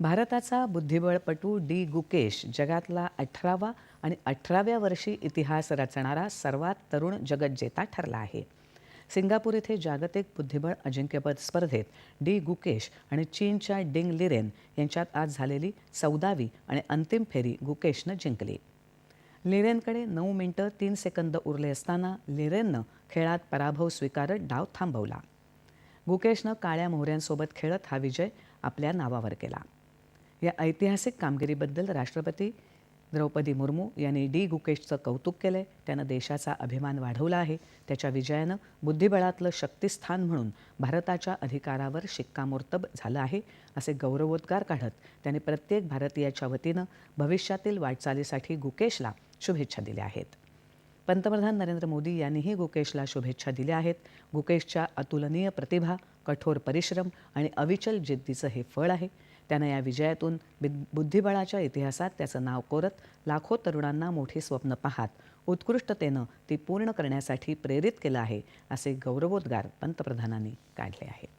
भारताचा बुद्धिबळपटू डी गुकेश जगातला अठरावा आणि अठराव्या वर्षी इतिहास रचणारा सर्वात तरुण जगज्जेता ठरला आहे. सिंगापूर येथे जागतिक बुद्धिबळ अजिंक्यपद स्पर्धेत डी गुकेश आणि चीनच्या डिंग लिरेन यांच्यात आज झालेली चौदावी आणि अंतिम फेरी गुकेशनं जिंकली. लिरेनकडे नऊ मिनिटं तीन सेकंद उरले असताना लिरेननं खेळात पराभव स्वीकारत डाव थांबवला. गुकेशनं काळ्या मोहऱ्यांसोबत खेळत हा विजय आपल्या नावावर केला. या ऐतिहासिक कामगिरीबद्दल राष्ट्रपती द्रौपदी मुर्मू यांनी डी. गुकेशचं कौतुक केलंय. त्यानं देशाचा अभिमान वाढवला आहे. त्याच्या विजयानं बुद्धिबळातलं शक्तिस्थान म्हणून भारताच्या अधिकारावर शिक्कामोर्तब झालं आहे असे गौरवोद्गार काढत त्यांनी प्रत्येक भारतीयाच्या वतीनं भविष्यातील वाटचालीसाठी गुकेशला शुभेच्छा दिल्या आहेत. पंतप्रधान नरेंद्र मोदी यांनीही गुकेशला शुभेच्छा दिल्या आहेत. गुकेशच्या अतुलनीय प्रतिभा कठोर परिश्रम आणि अविचल जिद्दीचं हे फळ आहे. त्यानं या विजयातून बिद- बुद्धिबळाच्या इतिहासात त्याचं नाव कोरत लाखो तरुणांना मोठी स्वप्न पाहात. उत्कृष्टतेनं ती पूर्ण करण्यासाठी प्रेरित केलं आहे असे गौरवोद्गार पंतप्रधानांनी काढले आहेत.